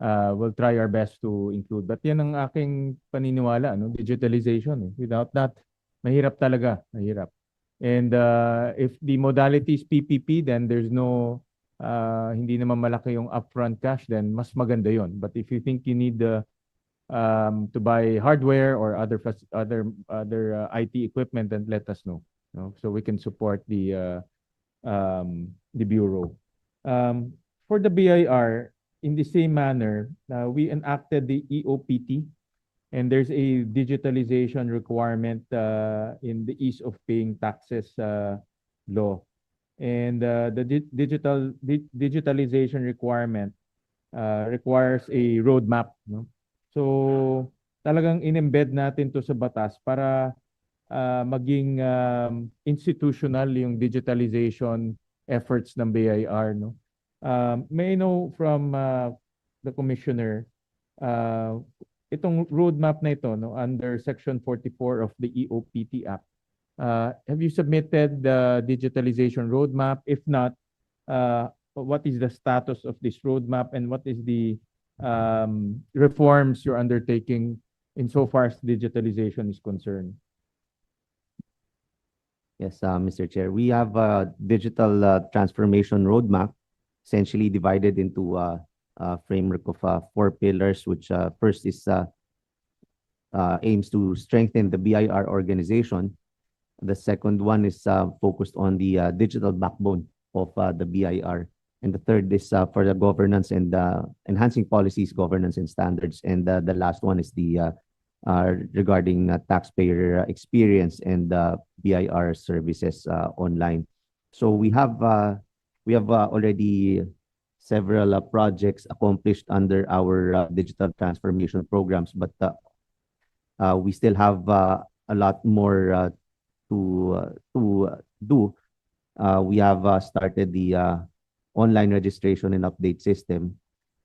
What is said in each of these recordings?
uh, we'll try our best to include. But yan ang aking paniniwala, no? digitalization. Eh. Without that, mahirap talaga, mahirap. And uh, if the modality is PPP, then there's no, uh, hindi naman malaki yung upfront cash, then mas maganda yon. But if you think you need the, um, to buy hardware or other, other, other uh, IT equipment, then let us know. No? So we can support the, uh, um, the Bureau. Um, for the BIR, in the same manner, uh, we enacted the EOPT, and there's a digitalization requirement uh, in the ease of paying taxes uh, law. And uh, the di- digital di- digitalization requirement uh, requires a roadmap. No? So talagang in-embed natin to sa batas para uh, maging um, institutional yung digitalization efforts ng BIR. No? Um, may I know from uh, the commissioner, uh, itong roadmap na ito no, under Section 44 of the EOPT Act, uh, have you submitted the digitalization roadmap? If not, uh, what is the status of this roadmap and what is the um, reforms you're undertaking insofar as digitalization is concerned? Yes, uh, Mr. Chair, we have a digital uh, transformation roadmap essentially divided into uh, a framework of uh, four pillars, which uh, first is uh, uh aims to strengthen the BIR organization. The second one is uh, focused on the uh, digital backbone of the BIR. And the third is for the governance and enhancing policies, governance and standards. And the last one is the regarding taxpayer experience and BIR services online. So we have we have uh, already several uh, projects accomplished under our uh, digital transformation programs, but uh, uh, we still have uh, a lot more uh, to uh, to uh, do. Uh, we have uh, started the uh, online registration and update system,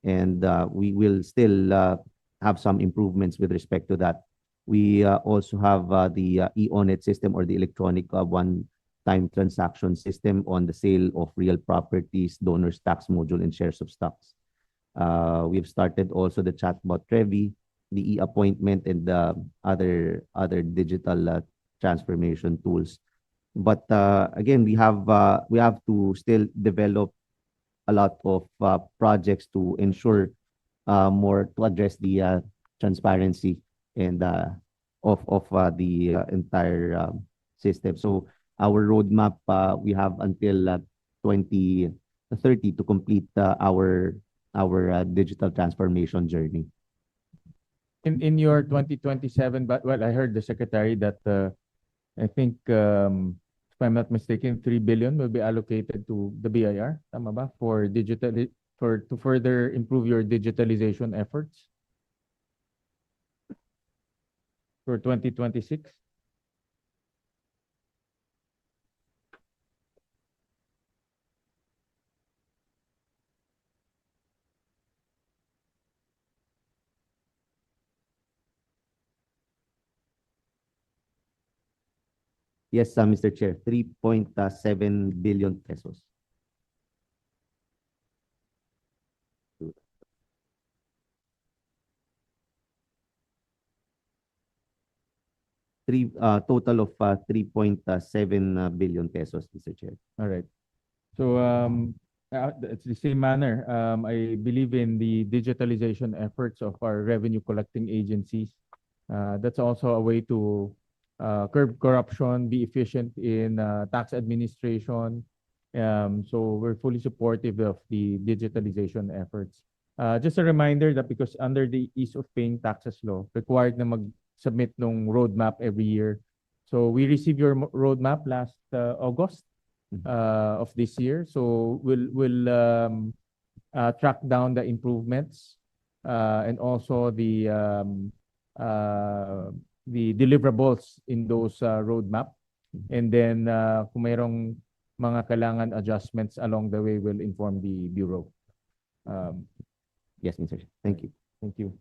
and uh, we will still uh, have some improvements with respect to that. We uh, also have uh, the uh, e-onet system or the electronic uh, one-time transaction system on the sale of real properties, donors tax module, and shares of stocks. Uh, we've started also the chatbot Trevi, the e-appointment, and the other other digital uh, transformation tools. But uh, again, we have uh, we have to still develop a lot of uh, projects to ensure uh, more to address the transparency and of of the entire um, system. So our roadmap uh, we have until uh, 2030 to complete uh, our our uh, digital transformation journey. In in your 2027, but well, I heard the secretary that uh, I think um, if I'm not mistaken, 3 billion will be allocated to the BIR, tama ba? For digital for to further improve your digitalization efforts for 2026. Yes, uh, Mr. Chair, 3.7 billion pesos. Three, uh, total of uh, 3.7 uh, billion pesos, Mr. Chair. All right. So um, uh, it's the same manner. Um, I believe in the digitalization efforts of our revenue collecting agencies. Uh, that's also a way to uh, curb corruption, be efficient in uh, tax administration. Um, so we're fully supportive of the digitalization efforts. Uh, just a reminder that because under the ease of paying taxes law, required na mag-submit ng roadmap every year. So we received your roadmap last uh, August uh, of this year. So we'll we'll um, uh, track down the improvements uh, and also the um, uh, the deliverables in those uh, roadmap. And then uh, kung mayroong mga kailangan adjustments along the way, we'll inform the bureau. Um, Yes, Mr. Chair. Thank you. thank you.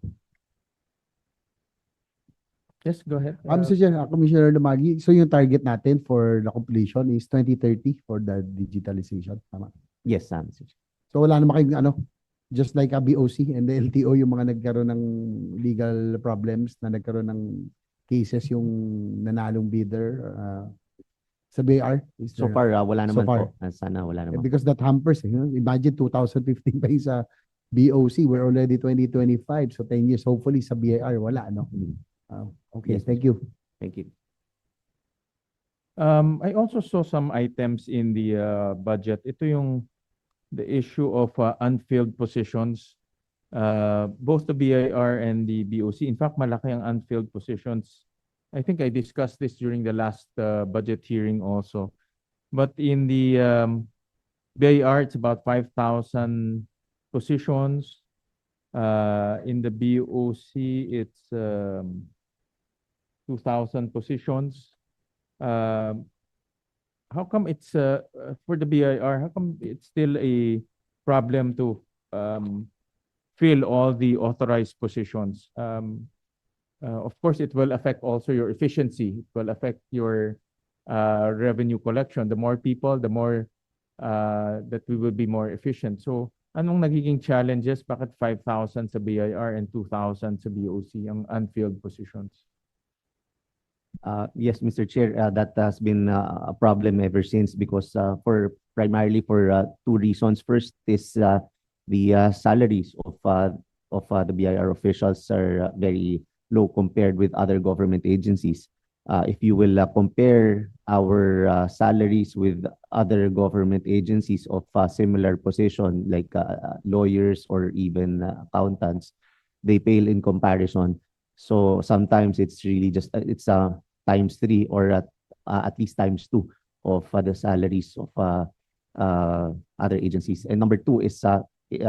Yes, go ahead. Um, Uh, Mr. Chair, uh, Commissioner Lumagi, so yung target natin for the completion is 2030 for the digitalization, tama? Yes, uh, Mr. Chair. So wala naman kayong ano, just like a BOC and the LTO yung mga nagkaroon ng legal problems na nagkaroon ng cases yung nanalong bidder uh, sa BAR? Is So there- far, ah, wala So naman far. po. Ah, Sana wala naman. Because that hampers, eh, you know? imagine 2015 pa yung sa BOC, we're already 2025, so 10 years, hopefully sa BAR, wala, no? Mm. Uh, okay, Yes, thank you. Thank you. Um, I also saw some items in the uh, budget. Ito yung the issue of uh, unfilled positions. Uh, both the BIR and the BOC. In fact, malaki ang unfilled positions. I think I discussed this during the last uh, budget hearing also. But in the um, BIR, it's about 5,000 positions. Uh, in the BOC, it's um, 2,000 positions. Um, how come it's uh, uh, for the BIR, how come it's still a problem to um, fill all the authorized positions? Um, uh, of course, it will affect also your efficiency. It will affect your uh, revenue collection. The more people, the more uh, that we will be more efficient. So, anong nagiging challenges? Bakit 5,000 sa BIR and 2,000 sa BOC ang unfilled positions? Uh, yes, Mr. Chair, uh, that has been uh, a problem ever since because uh, for primarily for uh, two reasons. First is uh, the uh, salaries of uh, of uh, the BIR officials are very low compared with other government agencies. If you will compare our salaries with other government agencies of similar position like lawyers or even accountants, they pale in comparison. So sometimes it's really just it's uh, times three or at, uh, at least times two of uh, the salaries of uh, other agencies. And number two is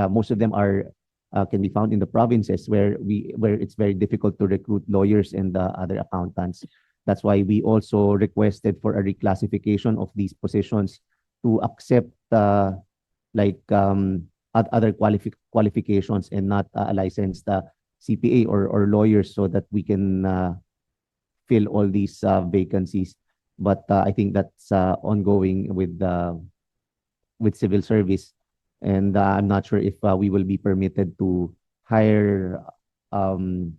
most of them are uh, can be found in the provinces where we where it's very difficult to recruit lawyers and uh, other accountants. That's why we also requested for a reclassification of these positions to accept uh, like um, oth- other qualifi- qualifications and not uh, a licensed uh, CPA or or lawyers so that we can uh, fill all these uh, vacancies. But uh, I think that's uh, ongoing with uh, with civil service, and uh, I'm not sure if uh, we will be permitted to hire um,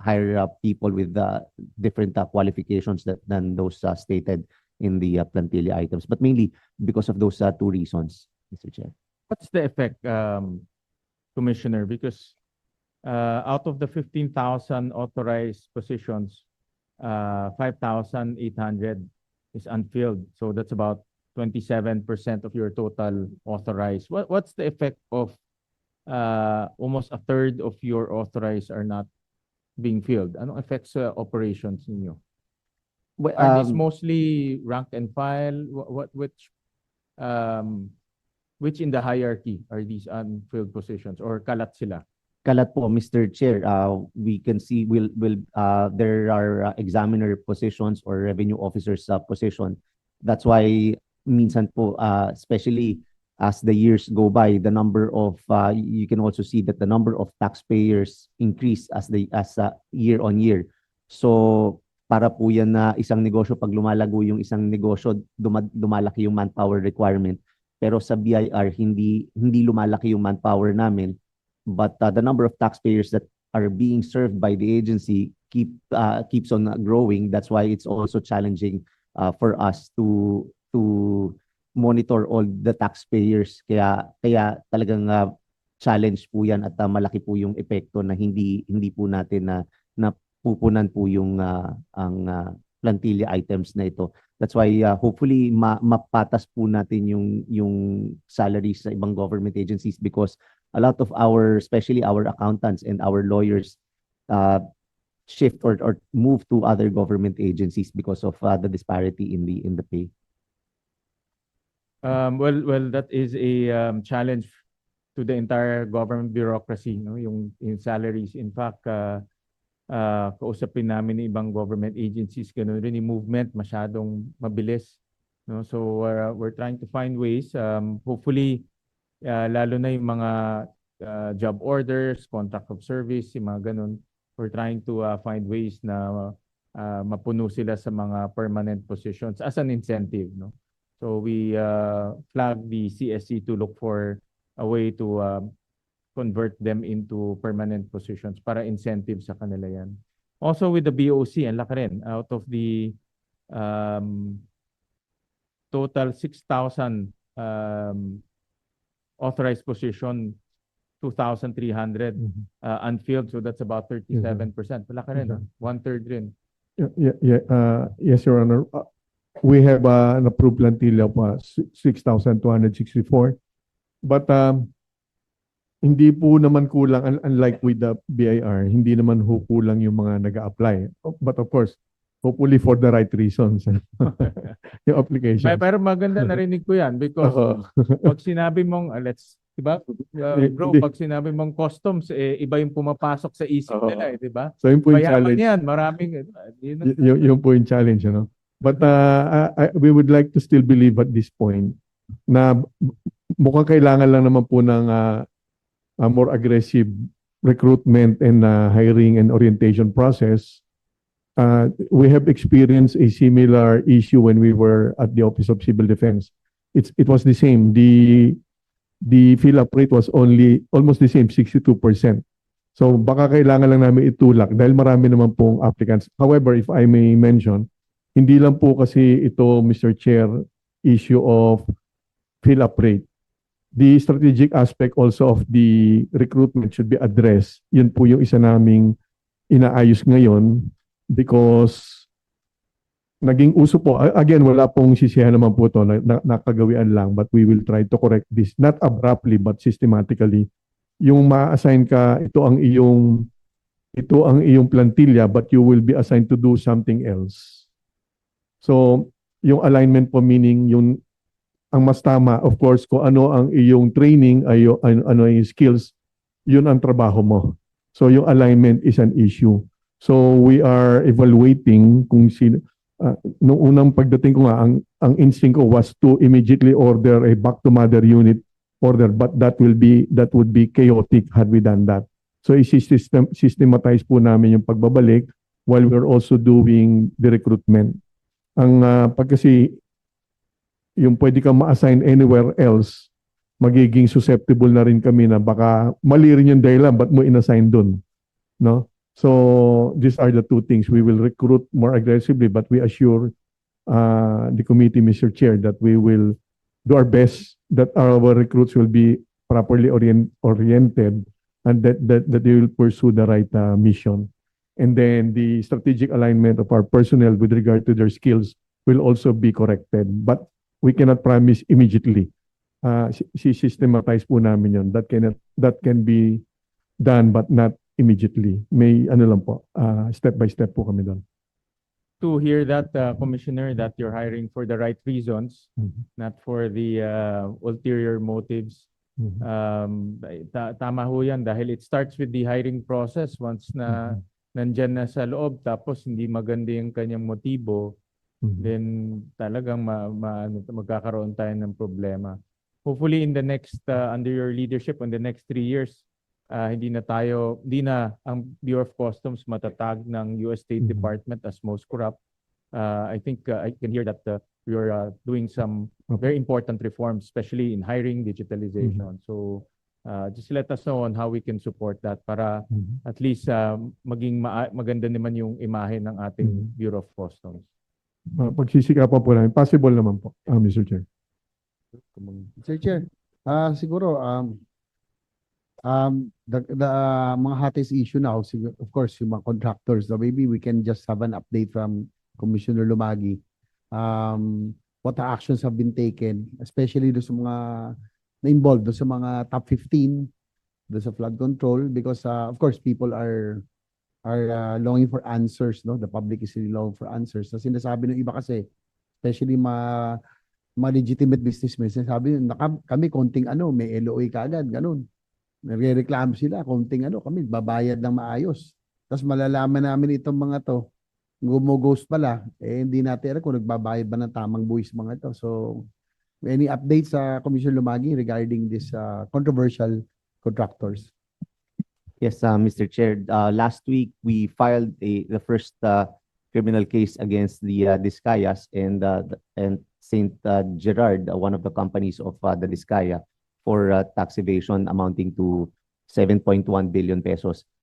hire uh, people with uh, different uh, qualifications that than those uh, stated in the uh, plantilla items, but mainly because of those uh, two reasons, Mr. Chair. What's the effect, um, Commissioner? Because uh, out of the fifteen thousand authorized positions, uh, five thousand eight hundred is unfilled. So that's about twenty-seven percent of your total authorized. What, what's the effect of uh, almost a third of your authorized are not being filled? Anong effects sa operations ninyo? Well, Are these um, mostly rank and file? What, what, which, um, which in the hierarchy are these unfilled positions or kalat sila? Kalat po, Mr. Chair, uh, we can see will will uh, there are uh, examiner positions or revenue officers uh, position. That's why minsan po, uh, especially as the years go by, the number of uh, you can also see that the number of taxpayers increase as the as uh, year on year. So para po yan na isang negosyo pag lumalago yung isang negosyo, duma- dumalaki yung manpower requirement. Pero sa BIR hindi hindi lumalaki yung manpower namin but uh, the number of taxpayers that are being served by the agency keep uh, keeps on growing. That's why it's also challenging uh, for us to to monitor all the taxpayers. Kaya kaya talagang uh, challenge po 'yan at uh, malaki po yung epekto na hindi hindi po natin na napupunan po yung uh, ang uh, plantilla items na ito. That's why uh, hopefully ma mapatas po natin yung yung salaries sa ibang government agencies because a lot of our, especially our accountants and our lawyers, uh, shift or, or move to other government agencies because of uh, the disparity in the in the pay. Um, well, well, that is a um, challenge to the entire government bureaucracy, no? Yung, yung salaries. In fact, uh, uh, kausapin namin ng ibang government agencies, ganun rin yung movement masyadong mabilis. No? So, uh, we're trying to find ways, um, hopefully, uh, lalo na yung mga uh, job orders, contract of service, yung mga ganun. We're trying to uh, find ways na uh, mapuno sila sa mga permanent positions as an incentive, no? So we uh, flag the CSC to look for a way to um, convert them into permanent positions para incentive sa kanila yan. Also with the BOC, ang laki rin. Out of the um, total 6,000 um, authorized position, 2,300 uh, unfilled. So that's about 37%. Malaki rin, Mhm. ah. one-third rin. Yeah, yeah, yeah, uh, yes, Your Honor. Uh, We have uh, an approved plantilla of uh, six thousand two hundred sixty-four. But um, hindi po naman kulang, un- unlike with the BIR, hindi naman ho kulang yung mga nag-a-apply. But of course, hopefully for the right reasons. Yung application. Pero, pero maganda narinig ko yan because Oo. pag sinabi mong, ah, let's, di ba? Uh, bro, pag sinabi mong customs, eh, iba yung pumapasok sa isip Oo. nila, eh, di ba? So yun po yung Mayaman challenge. yan, maraming, eh, yun ang- Y- y- yun po yung challenge, ano? But uh, I- I- we would like to still believe at this point na mukhang kailangan lang naman po ng uh, a more aggressive recruitment and uh, hiring and orientation process. Uh, we have experienced a similar issue when we were at the Office of Civil Defense. It's it was the same. The the fill up rate was only almost the same, 62%. So baka kailangan lang namin itulak dahil marami naman pong applicants. However, if I may mention, hindi lang po kasi ito, Mr. Chair, issue of fill up rate. The strategic aspect also of the recruitment should be addressed. Yun po yung isa naming inaayos ngayon because naging uso po, again, wala pong sisihan naman po ito, na, na, nakagawian lang, but we will try to correct this, not abruptly, but systematically. Yung ma-assign ka, ito ang iyong, ito ang iyong plantilla, but you will be assigned to do something else. So, yung alignment po meaning yung ang mas tama, of course, kung ano ang iyong training, ay, ano, ano yung skills, yun ang trabaho mo. So, yung alignment is an issue. So, we are evaluating kung sino, ah, nung unang pagdating ko nga, ang, ang instinct ko was to immediately order a back to mother unit order, but that will be, that would be chaotic had we done that. So, isi-system, systematize po namin yung pagbabalik while we're also doing the recruitment. Ang ah, pag kasi yung pwede kang ma-assign anywhere else, magiging susceptible na rin kami na baka mali rin yung dahilan, ba't mo inassign dun? No? So, these are the two things. We will recruit more aggressively, but we assure uh, the committee, Mr. Chair, that we will do our best that our recruits will be properly orient, oriented and that, that, that they will pursue the right uh, mission. And then the strategic alignment of our personnel with regard to their skills will also be corrected. But we cannot promise immediately. Uh, si- systematize po namin yun. That cannot, that can be done but not immediately. May ano lang po, uh, step by step po kami doon. To hear that, uh, Commissioner, that you're hiring for the right reasons, not for the uh, ulterior motives. Mhm. Um, ta- tama ho yan dahil it starts with the hiring process once na Mhm. Nandyan na sa loob tapos hindi maganda yung kanyang motibo, Mhm. then talagang ma, ma- ano, magkakaroon tayo ng problema. Hopefully in the next, uh, under your leadership, in the next three years, uh, hindi na tayo, hindi na ang Bureau of Customs matatag ng US State Mhm. Department as most corrupt. Uh, I think uh, I can hear that uh, you're uh, doing some Okay. very important reforms, especially in hiring, digitalization. So uh, just let us know on how we can support that para Mhm. at least uh, maging maa- maganda naman yung imahe ng ating Mhm. Bureau of Customs. Uh, pagsisikapan po namin. Possible naman po, uh, Mr. Chair. Sir Chair, ah siguro um um the, the ah, mga hottest issue now siguro, of course yung mga contractors so maybe we can just have an update from Commissioner Lumagi um what the actions have been taken especially do sa mga na involved sa mga top 15 do sa flood control because ah, of course people are are ah, longing for answers no the public is really longing for answers so sinasabi ng iba kasi especially mga mga legitimate businessmen, sinasabi "Naka- kami konting ano, may LOA kaagad, ganun. Nagre-reklamo sila, konting ano, kami babayad ng maayos. Tapos malalaman namin itong mga to, gumoghost pala, eh hindi natin alam kung nagbabayad ba ng tamang buwis mga to. So, any updates sa Commission Lumagi regarding this uh, controversial contractors? Yes, uh, Mr. Chair, uh, last week we filed a, the first, uh, criminal case against the, uh, Discayas and, uh, and Saint uh, Gerard, uh, one of the companies of, uh, the Discaya for, uh, tax evasion amounting to 7.1 billion pesos.